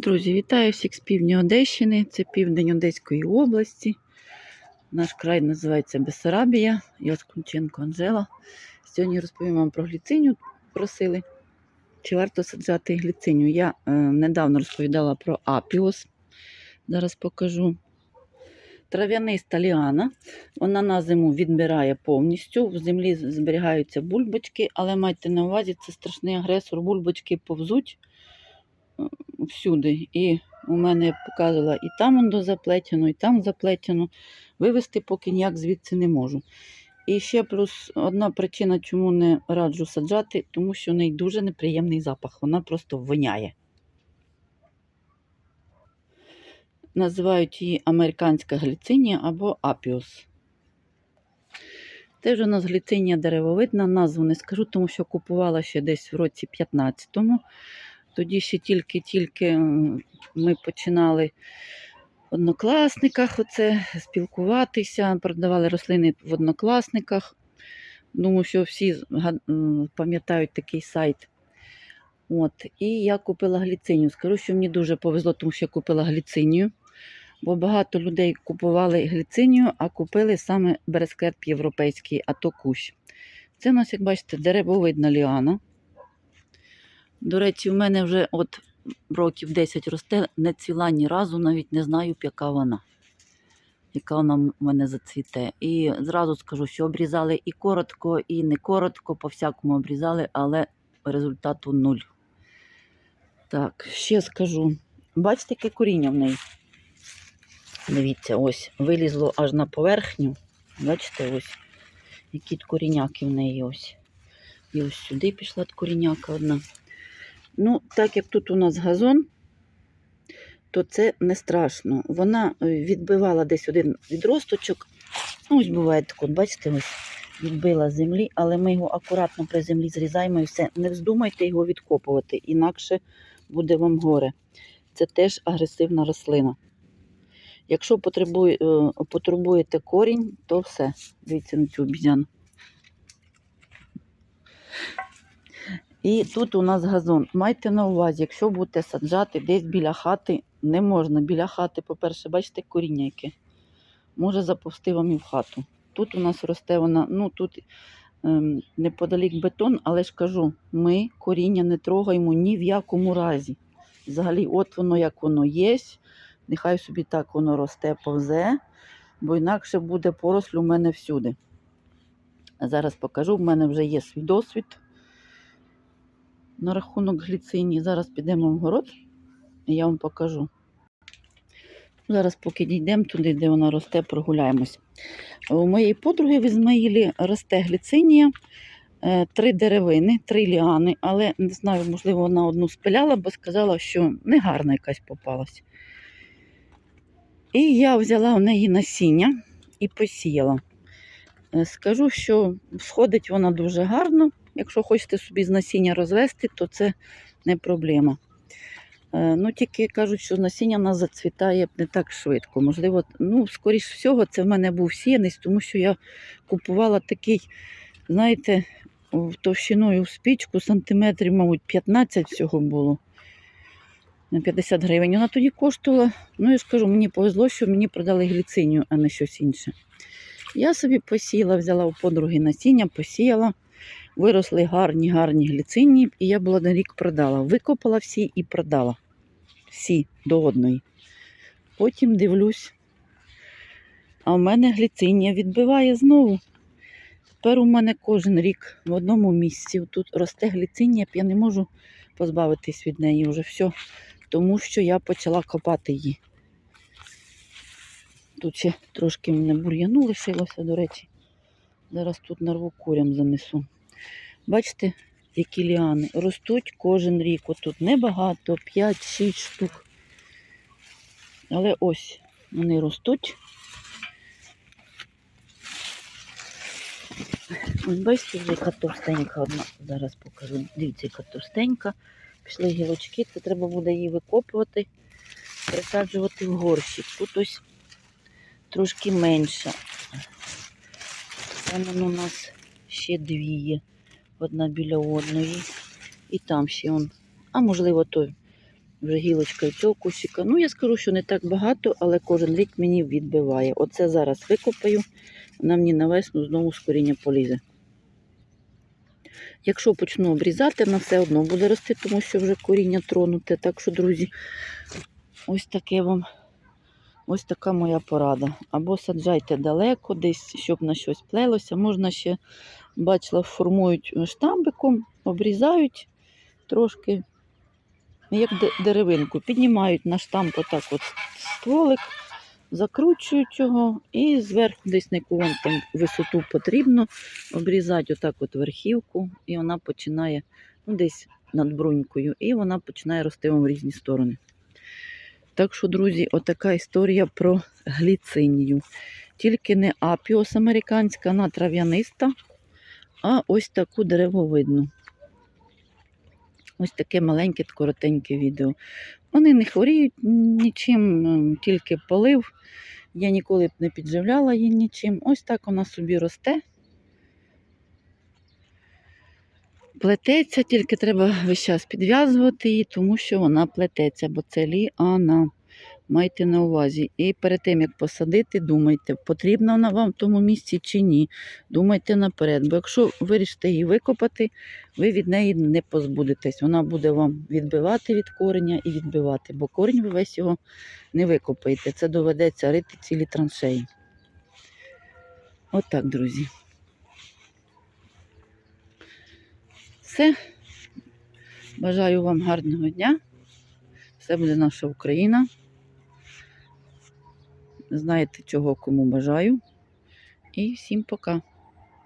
Друзі, вітаю всіх з півдня Одещини. Це південь Одеської області. Наш край називається Бесарабія. Я Скунченко Анжела. Сьогодні розповім вам про гліциню. Просили, чи варто саджати гліциню. Я е, недавно розповідала про апіос. Зараз покажу. Трав'яниста ліана. Вона на зиму відмирає повністю. В землі зберігаються бульбочки, але майте на увазі, це страшний агресор. Бульбочки повзуть всюди. І у мене я показувала і там воно заплетено, і там заплетено. Вивести поки ніяк звідси не можу. І ще плюс одна причина, чому не раджу саджати, тому що в неї дуже неприємний запах. Вона просто воняє. Називають її американська гліцинія або апіус. Теж у нас гліцинія деревовидна, назву не скажу, тому що купувала ще десь в році 15-му. Тоді ще тільки-тільки ми починали в однокласниках оце, спілкуватися, продавали рослини в однокласниках. Думаю, що всі пам'ятають такий сайт. От. І я купила гліцинію. Скажу, що мені дуже повезло, тому що я купила гліцинію. Бо багато людей купували гліцинію, а купили саме бересклет європейський, а то кущ. Це у нас, як бачите, деревовидна ліана. До речі, в мене вже от років 10 росте, не ціла ні разу, навіть не знаю, яка вона. Яка вона в мене зацвіте. І зразу скажу, що обрізали і коротко, і не коротко, по-всякому обрізали, але результату нуль. Так, ще скажу. Бачите, яке коріння в неї? Дивіться, ось вилізло аж на поверхню. Бачите, ось які коріняки в неї ось. І ось сюди пішла коріняка одна. Ну, так як тут у нас газон, то це не страшно. Вона е, відбивала десь один відросточок. Ну, ось буває так, от, бачите, ось відбила землі, але ми його акуратно при землі зрізаємо і все. Не вздумайте його відкопувати, інакше буде вам горе. Це теж агресивна рослина. Якщо потребує, е, потребуєте корінь, то все. Дивіться на цю обізяну. І тут у нас газон. Майте на увазі, якщо будете саджати десь біля хати, не можна. Біля хати, по-перше, бачите, коріння яке. Може заповсти вам і в хату. Тут у нас росте вона, ну тут ем, неподалік бетон, але ж кажу, ми коріння не трогаємо ні в якому разі. Взагалі, от воно як воно є. Нехай собі так воно росте, повзе, бо інакше буде поросль у мене всюди. Зараз покажу, в мене вже є свій досвід на рахунок гліцині. Зараз підемо в город і я вам покажу. Зараз, поки дійдемо туди, де вона росте, прогуляємось. У моєї подруги в Ізмаїлі росте гліцинія, е, три деревини, три ліани, але не знаю, можливо, вона одну спиляла, бо сказала, що негарна якась попалась. І я взяла у неї насіння і посіяла. Е, Скажу, що сходить вона дуже гарно. Якщо хочете собі з насіння розвести, то це не проблема. Е, Ну, тільки кажуть, що насіння нас зацвітає не так швидко. Можливо, ну, скоріш всього, це в мене був сіянець, тому що я купувала такий, знаєте, товщиною в спічку, сантиметрів, мабуть, 15 всього було. На 50 гривень. Вона тоді коштувала, ну я ж кажу, мені повезло, що мені продали гліцинію, а не щось інше. Я собі посіяла, взяла у подруги насіння, посіяла. Виросли гарні, гарні гліцині, і я була на рік продала. Викопала всі і продала. Всі до одної. Потім дивлюсь, а в мене гліцинія відбиває знову. Тепер у мене кожен рік в одному місці тут росте гліцинія, я не можу позбавитись від неї вже все, тому що я почала копати її. Тут ще трошки мене бур'яну лишилося, до речі. Зараз тут нарву курям занесу. Бачите, які ліани ростуть кожен рік. Отут небагато, 5-6 штук. Але ось вони ростуть. Ось бачите, вже яка товстенька одна. Зараз покажу. Дивіться, яка товстенька. Пішли гілочки, це треба буде її викопувати, присаджувати в горщик. Тут ось трошки менша. Там у нас ще дві є. Одна біля одної. І там ще он. А можливо, той Вже гілочка і цього кущика. Ну, я скажу, що не так багато, але кожен рік мені відбиває. Оце зараз викопаю, вона мені на весну знову з коріння полізе. Якщо почну обрізати, вона все одно буде рости, тому що вже коріння тронуте. Так що, друзі, ось таке вам, ось така моя порада. Або саджайте далеко, десь, щоб на щось плелося. Можна ще, бачила, формують штамбиком, обрізають трошки, як деревинку, піднімають на штамп отак от стволик, закручують його і зверху десь на яку вам там висоту потрібно, обрізати отак от верхівку, і вона починає ну, десь над брунькою, і вона починає рости вам в різні сторони. Так що, друзі, отака історія про гліцинію. Тільки не апіос американська, вона трав'яниста, а ось таку деревовидну. Ось таке маленьке, коротеньке відео. Вони не хворіють нічим, тільки полив. Я ніколи б не підживляла її нічим. Ось так вона собі росте. Плететься, тільки треба весь час підв'язувати її, тому що вона плететься, бо це ліана. Майте на увазі. І перед тим, як посадити, думайте, потрібна вона вам в тому місці чи ні. Думайте наперед. Бо якщо вирішите її викопати, ви від неї не позбудетесь. Вона буде вам відбивати від кореня і відбивати, бо корінь ви весь його не викопаєте. Це доведеться рити цілі траншеї. Отак, друзі. Все. Бажаю вам гарного дня. Все буде наша Україна. Знаєте, чого кому бажаю. І всім пока.